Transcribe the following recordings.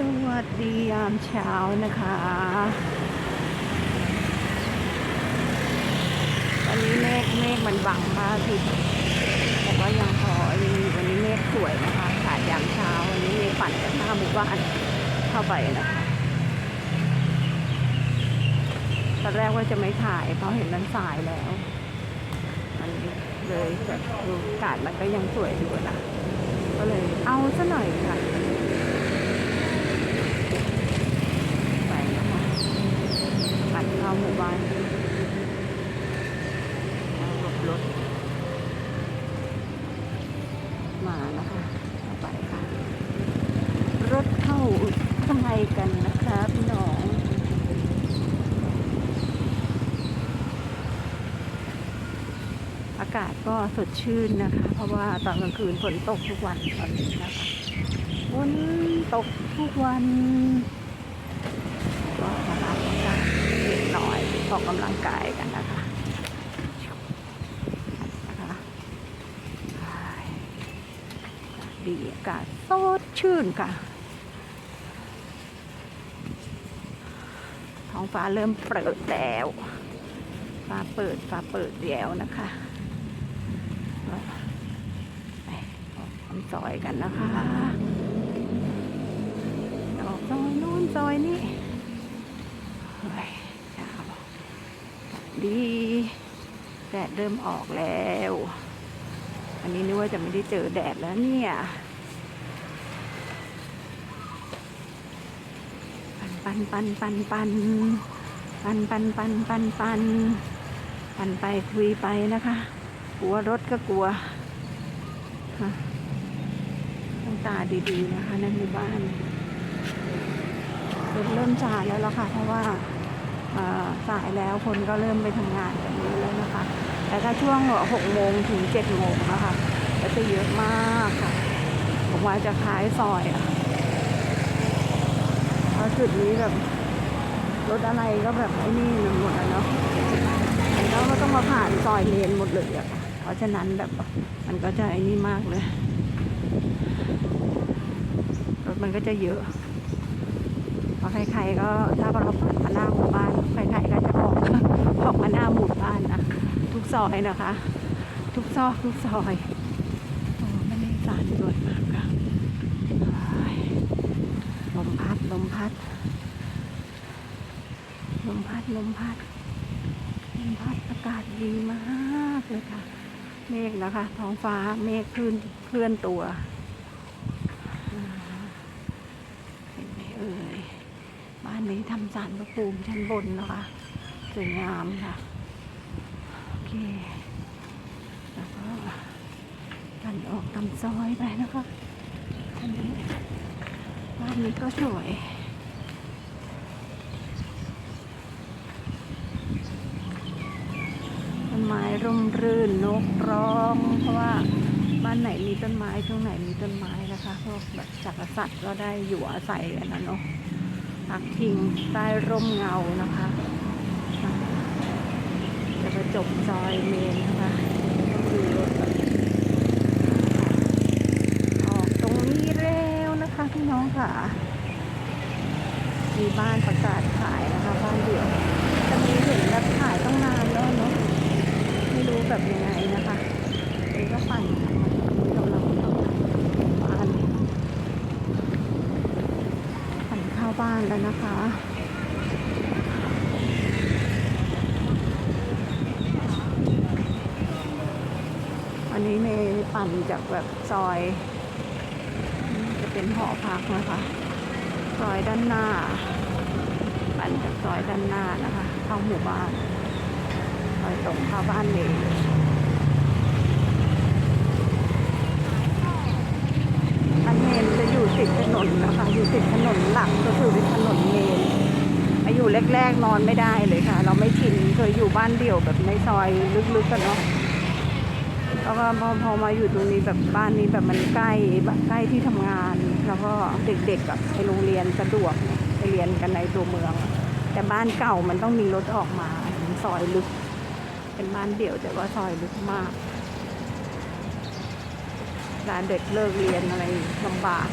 สวัสดียามเช้านะคะวันนี้เมฆเมฆมันบังพระอาทิตย์แต่ก็ยังพอดีวันนี้เมฆสวยนะคะถ่ายยามเช้าวันนี้เมฆปั่นจากหน้าหมู่บ้านเข้าไปนะคะตอนแรกว่าจะไม่ถ่ายเพราะเห็นมันสายแล้ว มันเลยแบบดูอากาศมันก็ยังสวยอยู่นะก็เลยเอาซะหน่อยค่ะ ไปนะคะปั่ นเข้าหมู่บ้านเอาหลบรถมานะคะเข้าไปค่ะ รถเข้าข้างในกันนะคะพี่น้องอากาศก็สดชื่นนะคะ เพราะว่าตอนกลางคืนฝนตกทุกวันตอนนี้นะคะฝนตกทุกวัน ก็มารับอากาศเล็กน้ ออกกำลังกายกันนะคะนะคะดีอากาศสดชื่นค่ะ ท้องฟ้าเริ่มเปิดแล้วฟ้าเปิดฟ้าเปิดแล้วนะคะไปออกคำซอยกันนะคะ ออกซอยนู้นซอยนี้เฮ้ยเช้า ดีแดดเริ่มออกแล้ว อันนี้นึกว่าจะไม่ได้เจอแดดแล้วเนี่ยปันปันปันปันปันปันปันปันปันปันปันไปคุยไปนะคะ กลัวรถก็กลัวต้องตาดีๆนะคะในหมู่บ้านรถเริ่มสาแล้วล่ะค่ะ เพราะว่า สายแล้วคนก็เริ่มไปทำงานกันเยอะแล้วนะคะ แต่ถ้าช่วงหกโมงถึงเจ็ดโมงนะคะก็จะเยอะมากค่ะ ผมว่าจะคล้ายซอยอะเพราะจุดนี้แบบรถอะไรก็แบบไอ้นี่หมดอะเนาะแล้วก็ต้องมาผ่านซอยเลนหมดเลยอะเพราะฉะนั้นแบบมันก็จะไอ้นี่มากเลยรถมันก็จะเยอะ ราะใครๆก็ถ้าเราผ่านมาหน้าหมู่บ้านใครๆก็จะออกออกมาหน้าหมู่บ้านนะทุกซอยนะคะ ทุกซอกทุกซอยโอ้ไม่ได้สารสวยมากค่ะโอ้ยลมพัดลมพัดลมพัดลมพัดลมพัดอากาศดีมากเลยค่ะ เมฆนะคะ ท้องฟ้าเมฆเคลื่อนเคลื่อนตัวอ่าเห็นไหมเอ่ย บ้านนี้ ทำสารพระภูมิชั้นบนนะคะ สวยงามค่ะ โอเค แล้วก็กันออกตามซอยไปนะคะอันนี้บ้านนี้ก็สวยต้นไม้ร่มรื่นนกร้อง เพราะว่าบ้านไหนมีต้นไม้ช่วงไหนมีต้นไม้นะคะพวกแบบสัตว์สัตว์ก็ได้อยู่อาศัยกันนะเนาะ พักพิงใต้ร่มเงานะคะอ่าจะไปจบซอยเมนนะคะก็คือรถออกตรงนี้แล้วนะคะพี่น้องค่ะ มีบ้านประกาศขายนะคะบ้านเดี่ยวจะมีเห็นแบบขายต้องนานแล้วเนาะไม่รู้แบบยังไงนะคะนี่ก็ปั่นกำลังเข้าบ้านปั่นเข้า บ้านแล้วนะคะอันนี้เมย์ปั่นจากแบบซอย จะเป็นหอพักนะคะซอยด้านหน้า ปั่นจากซอยด้านหน้านะคะเข้าหมู่บ้านซอยตรงเข้าบ้านเมย์อันเมนจะอยู่ติดถ นนะคะ อยู่ติดถนนหลักก็คือเป็นถนนเมนอายุแรกๆนอนไม่ได้เลยค่ะ เราไม่ชินเคยอยู่บ้านเดี่ยวแบบในซอยลึกๆกันเนาะแล้วก็พอพอมาอยู่ตรงนี้แบบบ้านนี้แบบมันใกล้แบบใกล้ที่ทำงาน แล้วก็เด็กๆแบบไปโรงเรียนสะดวกไปเรียนกันในตัวเมือง แต่บ้านเก่ามันต้องมีรถออกมาซอยลึก เป็นบ้านเดี่ยวแต่ว่าซอยลึกมากเวลาเด็กเลิกเรียนอะไรลำบาก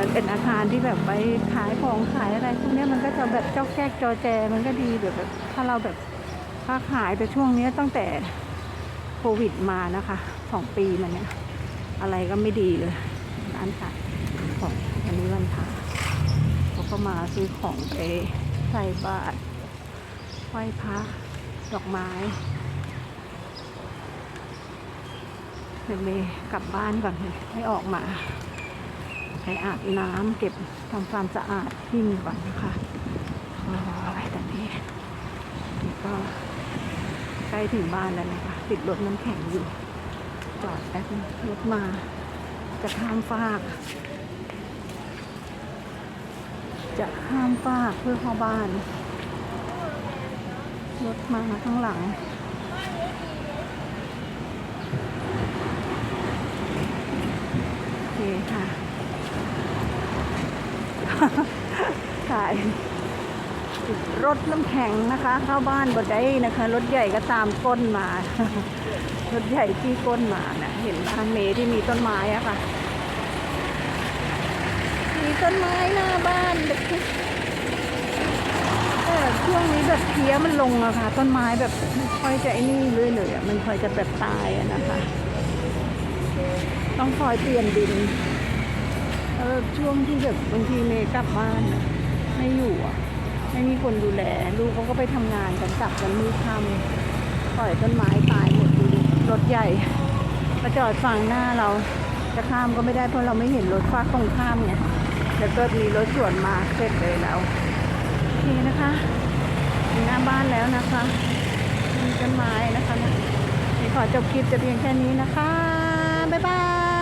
มันเป็นอาคารที่แบบไปขายของขายอะไรพวกนี้มันก็จะแบบเจ้าแก๊กจอแจมันก็ดีแบบ ถ้าเราแบบค้าขายแต่ช่วงนี้ตั้งแต่โควิดมานะคะสองปีมาเนี้ยอะไรก็ไม่ดีเลยร้านขายของวันนี้วันพระเขาก็มาซื้อของไปใส่บาตรไหว้พระดอกไม้เดี๋ยวเมย์กลับบ้านก่อนเลยให้ออกมา ไปอาบน้ำเก็บทำความสะอาดหิ้งก่อนนะคะโอ้ยตอนนี้นี่ก็ใกล้ถึงบ้านแล้วนะคะ ติดรถน้ำแข็งอยู่ จอดแป๊บรถมาจะข้ามฟาก จะข้ามฟากเพื่อเข้าบ้าน รถมาข้างหลัง โอเคค่ะ ถ่ายรถน้ำแข็งนะคะ เข้าบ้านบดได้นะคะ รถใหญ่ก็ตามก้นมา รถใหญ่ที่ก้นมานะเห็นทางเมที่มีต้นไม้อะค่ะ มีต้นไม้หน้าบ้านแบบแต่ช่วงนี้แบบเพี้ยมันลงอะค่ะ ต้นไม้แบบไม่ค่อยจะไอ้นี่เลยเลยอะมันค่อยจะแบบตายอะนะคะ ต้องคอยเปลี่ยนดิน แล้วช่วงที่แบบบางทีเมย์กลับบ้านน่ะไม่อยู่อะไม่มีคนดูแล ลูกเขาก็ไปทำงานกันกลับกันมืดค่ำปล่อยต้นไม้ตายหมดดูดิรถใหญ่มาจอดฝั่งหน้าเราจะข้ามก็ไม่ได้เพราะเราไม่เห็นรถฟ้าตรงข้ามไงแล้วก็มีรถสวนมาเสร็จเลยแล้วโอเคนะคะถึงหน้าบ้านแล้วนะคะมีต้นไม้นะคะนี่ขอจบคลิปจะเพียงแค่นี้นะคะบ๊ายบาย